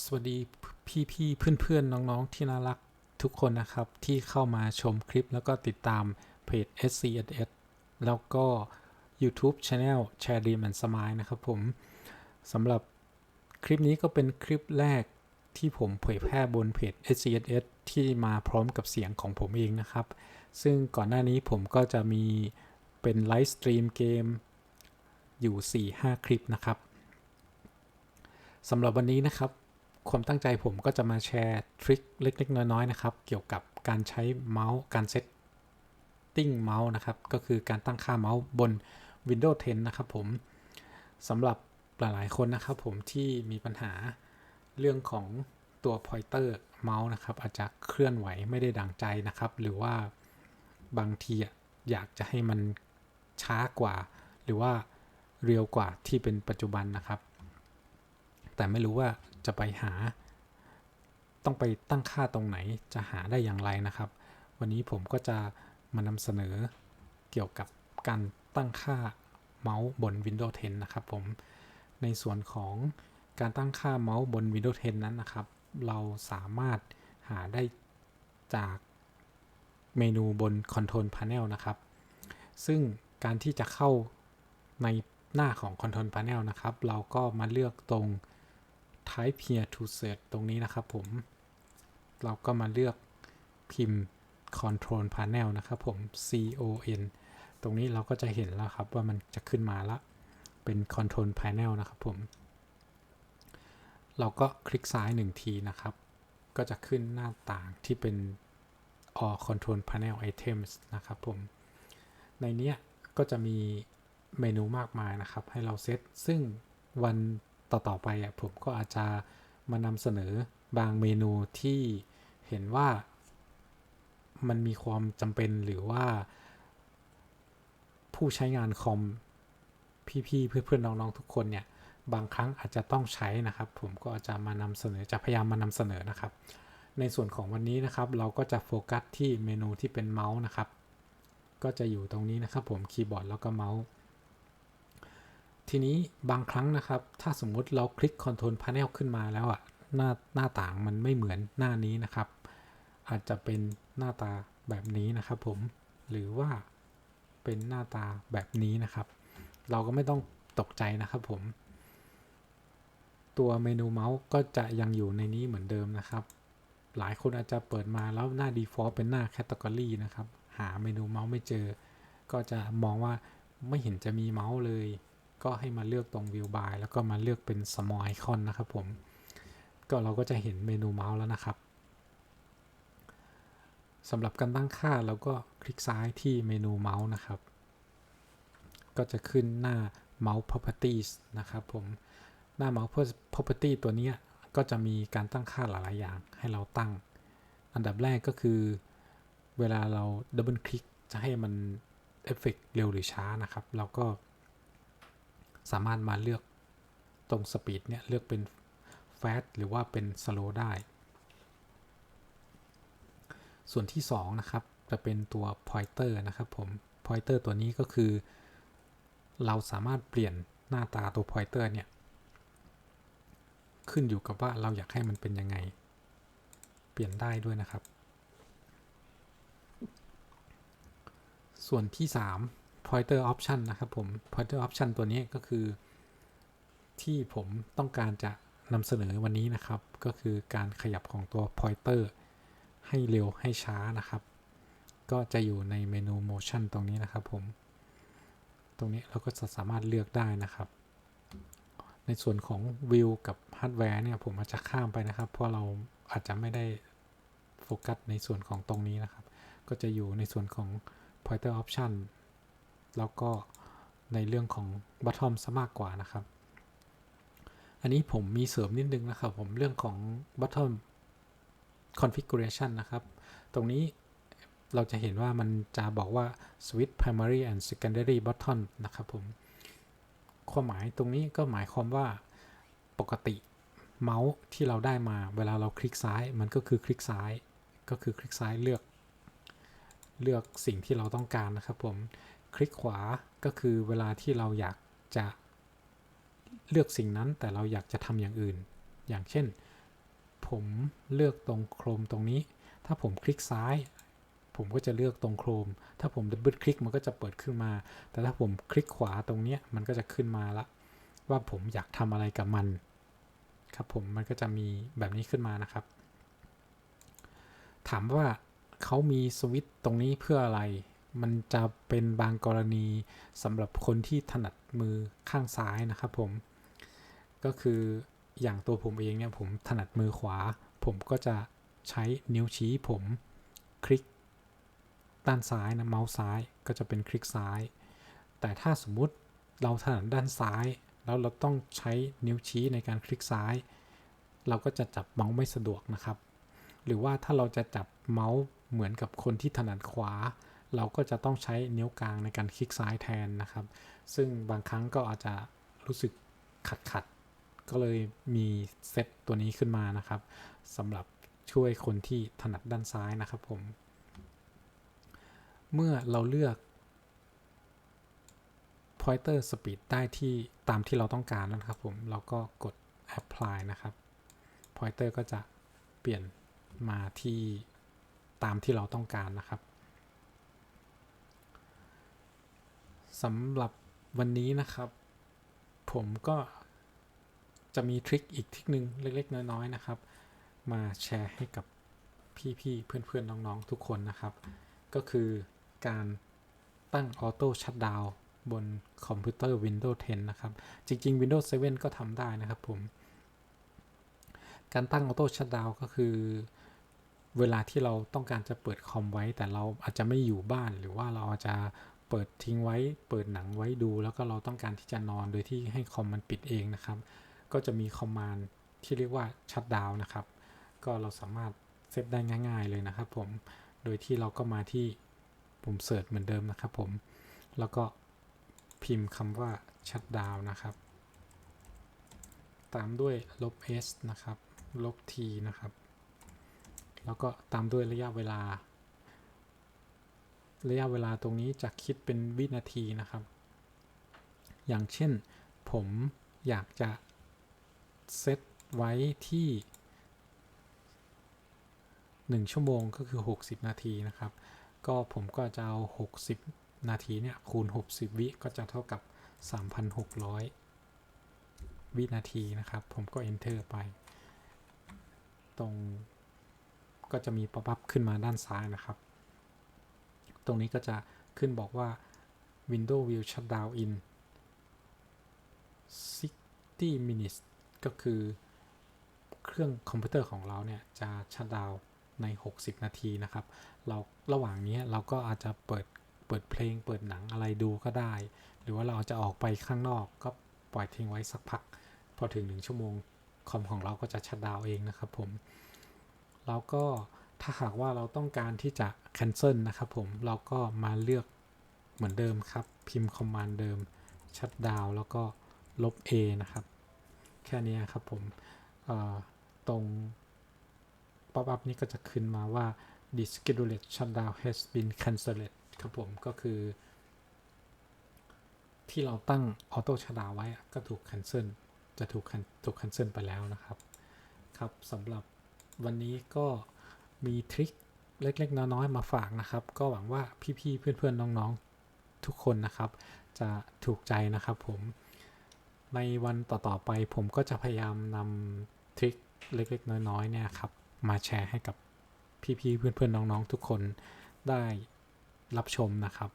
สวัสดีพี่พี่เพื่อนเพื่อนๆน้องๆ ที่น่ารักทุกคนนะครับ ที่เข้ามาชมคลิปแล้วก็ติดตามเพจ SCSS แล้วก็ YouTube Channel แชร์ดีมันสมายนะครับผมสำหรับคลิปนี้ก็เป็นคลิปแรกที่ผมเผยแพร่บนเพจ SCSS ที่มาพร้อมกับเสียงของผมเองนะครับ ซึ่งก่อนหน้านี้ผมก็จะมีเป็นไลฟ์สตรีมเกมอยู่ 4-5 คลิปนะครับสำหรับวันนี้นะครับ ความตั้งใจผมก็จะมาแชร์ทริคเล็กๆ น้อยๆนะครับ เกี่ยวกับการใช้เมาส์การเซตติ้งเมาส์นะครับ ก็คือการตั้งค่าเมาส์บน Windows 10 นะครับผมสำหรับหลายๆคนนะครับผมที่มีปัญหาเรื่องของตัว pointer เมาส์นะครับ อาจจะเคลื่อนไหวไม่ได้ดังใจนะครับ หรือว่าบางทีอะอยากจะให้มันช้ากว่า หรือว่าเร็วกว่าที่เป็นปัจจุบันนะครับ แต่ไม่รู้ว่าจะไปหา ต้องไปตั้งค่าตรงไหนจะหาได้อย่างไรนะครับ วันนี้ผมก็จะมานำเสนอเกี่ยวกับการตั้งค่าเมาส์บน Windows 10 นะครับผม ในส่วนของการตั้งค่าเมาส์บน Windows 10 นั้นนะครับ เราสามารถหาได้จากเมนูบน Control Panel นะครับ ซึ่งการที่จะเข้าในหน้าของ Control Panel นะครับ เราก็มาเลือกตรง type here to search ตรงนี้นะครับผม เราก็มาเลือกพิมพ์ control panel นะครับผม con ตรงนี้เราก็จะเห็นแล้วครับว่ามันจะขึ้นมาละ เป็น control panel นะครับผม เราก็คลิกซ้ายหนึ่งทีนะครับ ก็จะขึ้นหน้าต่างที่เป็น all control panel items นะครับผม ในเนี้ยก็จะมีเมนูมากมายนะครับ ให้เราเซต ซึ่งวัน ต่อๆไปอะผมก็อาจจะมานำเสนอบางเมนูที่เห็นว่ามันมีความจำเป็นหรือว่า ผู้ใช้งานคอมพี่ๆเพื่อนๆน้องๆทุกคนเนี่ยบางครั้งอาจจะต้องใช้นะครับ ผมก็จะมานำเสนอจะพยายามมานำเสนอนะครับ ในส่วนของวันนี้นะครับ เราก็จะโฟกัสที่เมนูที่เป็นเมาส์นะครับ ก็จะอยู่ตรงนี้นะครับ ผมคีย์บอร์ดแล้วก็เมาส์ ทีนี้บางครั้งนะครับ ถ้าสมมุติเราคลิก Control Panel ขึ้นมาแล้วอะหน้าหน้าต่างมันไม่เหมือนหน้านี้นะครับ อาจจะเป็นหน้าตาแบบนี้นะครับผมหรือว่าเป็นหน้าตาแบบนี้นะครับ เราก็ไม่ต้องตกใจนะครับผม ตัวเมนูเมาส์ก็จะยังอยู่ในนี้เหมือนเดิมนะครับ หลายคนอาจจะเปิดมาแล้วหน้า default เป็นหน้า category นะครับ หาเมนูเมาส์ไม่เจอ ก็จะมองว่าไม่เห็นจะมีเมาส์เลย ก็ให้มาเลือกตรง view by แล้วก็มาเลือกเป็น small icon นะครับผม ก็เราก็จะเห็นเมนูเมาส์แล้วนะครับสำหรับการตั้งค่าเราก็คลิกซ้ายที่เมนูเมาส์นะครับ ก็จะขึ้นหน้า mouse properties นะครับผม หน้า mouse property ตัวนี้ก็จะมีการตั้งค่าหลาย ๆ อย่างให้เราตั้ง อันดับแรกก็คือ เวลาเราดับเบิลคลิกจะให้มันเอฟเฟกเร็วหรือช้านะครับ เราก็ สามารถมาเลือกตรงสปีดเนี่ยเลือกเป็น fast หรือว่าเป็น slow ได้ ส่วนที่ 2 นะครับ จะเป็นตัว pointer นะครับผม pointer ตัวนี้ก็คือ เราสามารถเปลี่ยนหน้าตาตัว pointer เนี่ย ขึ้นอยู่กับว่าเราอยากให้มันเป็นยังไง เปลี่ยนได้ด้วยนะครับ ส่วนที่ 3 pointer option นะครับผม pointer option ตัวนี้ก็คือ ที่ผมต้องการจะนำเสนอวันนี้นะครับ ก็คือการขยับของตัว pointer ให้เร็วให้ช้านะครับ ก็จะอยู่ในเมนู motion ตรงนี้นะครับผม ตรงนี้เราก็จะสามารถเลือกได้นะครับ ในส่วนของวิวกับฮาร์ดแวร์เนี่ยผมอาจจะข้ามไปนะครับ เพราะเราอาจจะไม่ได้โฟกัสในส่วนของตรงนี้นะครับ ก็จะอยู่ในส่วนของ pointer option แล้วก็ในเรื่องของ bottom ซะมากกว่านะครับ อันนี้ผมมีเสริมนิดนึงนะครับ ผมเรื่องของ bottom configuration นะครับ ตรงนี้เราจะเห็นว่ามันจะบอกว่า switch primary and secondary button นะครับผม ความหมายตรงนี้ก็หมายความว่าปกติเมาส์ที่เราได้มาเวลาเราคลิกซ้ายมันก็คือคลิกซ้าย ก็คือคลิกซ้ายเลือก เลือกสิ่งที่เราต้องการนะครับผม คลิกขวาก็คือเวลาที่เราอยากจะเลือกสิ่งนั้นแต่เราอยากจะทำอย่างอื่น อย่างเช่น ผมเลือกตรงโครมตรงนี้ ถ้าผมคลิกซ้าย ผมก็จะเลือกตรงโครม ถ้าผมดับเบิลคลิกมันก็จะเปิดขึ้นมา แต่ถ้าผมคลิกขวาตรงนี้มันก็จะขึ้นมาละ ว่าผมอยากทำอะไรกับมัน ครับผมมันก็จะมีแบบนี้ขึ้นมานะครับ ถามว่าเขามีสวิตช์ตรงนี้เพื่ออะไร มันจะเป็นบางกรณีสำหรับคนที่ถนัดมือข้างซ้ายนะครับผม ก็คืออย่างตัวผมเองเนี่ยผมถนัดมือขวา ผมก็จะใช้นิ้วชี้ผมคลิกด้านซ้ายนะเมาส์ซ้ายก็จะเป็นคลิกซ้าย แต่ถ้าสมมุติเราถนัดด้านซ้าย แล้วเราต้องใช้นิ้วชี้ในการคลิกซ้าย เราก็จะจับเมาส์ไม่สะดวกนะครับ หรือว่าถ้าเราจะจับเมาส์เหมือนกับคนที่ถนัดขวา เราก็จะต้องใช้นิ้วกลางในการคลิกซ้ายแทนนะครับ ซึ่งบางครั้งก็อาจจะรู้สึกขัดขัดก็เลยมีเซตตัวนี้ขึ้นมานะครับสำหรับช่วยคนที่ถนัดด้านซ้ายนะครับผม เมื่อเราเลือก pointer speed ได้ที่ตามที่เราต้องการแล้วนะครับผม เราก็กด apply นะครับ pointer ก็จะเปลี่ยนมาที่ตามที่เราต้องการนะครับ สำหรับวันนี้นะครับ ผมก็จะมีทริคอีกทริคหนึ่งเล็ก ๆ น้อยๆนะครับ มาแชร์ให้กับพี่ๆเพื่อนๆน้องๆทุกคนนะครับ ก็คือการตั้งออโต้ชัตดาวบนคอมพิวเตอร์ Windows 10 นะครับ จริง ๆ Windows 7 ก็ทำได้นะครับผม การตั้งออโต้ชัตดาวก็คือ เวลาที่เราต้องการจะเปิดคอมไว้ แต่เราอาจจะไม่อยู่บ้านหรือว่าเราอาจจะ เปิดทิ้งไว้ เปิดหนังไว้ดู แล้วก็เราต้องการที่จะนอนโดยที่ให้คอมมันปิดเองนะครับ ก็จะมีคอมมานด์ที่เรียกว่าชัตดาวนะครับ ก็เราสามารถเซตได้ง่ายๆเลยนะครับผม โดยที่เราก็มาที่ปุ่มเสิร์ชเหมือนเดิมนะครับผม แล้วก็พิมพ์คำว่า shutdown นะครับ ตามด้วยลบ s นะครับ ลบ t นะครับ แล้วก็ตามด้วยระยะเวลา ระยะเวลาตรงนี้จะคิดเป็นวินาทีนะครับ อย่างเช่นผมอยากจะเซตไว้ที่ 1 ชั่วโมงก็คือ 60 นาทีนะครับ ก็ผมก็จะเอา 60 นาทีเนี่ยคูณ 60 วิก็จะเท่ากับ 3,600 วินาทีนะครับ ผมก็ enter ไป ตรงก็จะมีป๊อปอัพขึ้นมาด้านซ้ายนะครับ ตรงนี้ก็จะขึ้นบอกว่า Windows will shut down in 60 minutes ก็คือเครื่องคอมพิวเตอร์ของเราเนี่ย จะชัดดาวใน 60 นาทีนะครับ เราระหว่างนี้เราก็อาจจะเปิดเปิดเพลง เปิดหนังอะไรดูก็ได้ หรือว่าเราจะออกไปข้างนอกก็ปล่อยทิ้งไว้สักพัก พอถึง 1 ชั่วโมง คอมของเราก็จะชัดดาวเองนะครับผม แล้วก็ ถ้าหากว่าเราต้องการที่จะ cancel นะครับผมเราก็มาเลือกเหมือนเดิมครับ พิมพ์ command เดิมชัดดาวแล้วก็ลบ A นะครับ แค่นี้ครับผมตรงป๊อปอัพนี้ก็จะขึ้นมาว่า the scheduled shutdown has been cancelled ครับผมก็คือ ที่เราตั้งออโต้ชัดดาวไว้ก็ถูก cancel จะถูกถูก cancel ไปแล้วนะครับ ครับสำหรับวันนี้ก็ มีทริคเล็กๆ น้อยๆ มาฝากนะครับ ก็หวังว่าพี่ๆ เพื่อนๆ น้องๆ ทุกคนนะครับ จะถูกใจนะครับผม ในวันต่อๆ ไปผมก็จะพยายามนำทริคเล็กๆ น้อยๆ เนี่ยครับ มาแชร์ให้กับพี่ๆ เพื่อนๆ น้องๆ ทุกคนได้รับชมนะครับ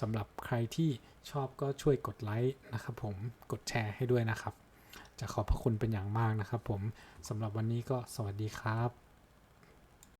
สำหรับใครที่ชอบก็ช่วยกดไลค์นะครับผม กดแชร์ให้ด้วยนะครับ จะขอบพระคุณเป็นอย่างมากนะครับผมสำหรับวันนี้ก็สวัสดีครับ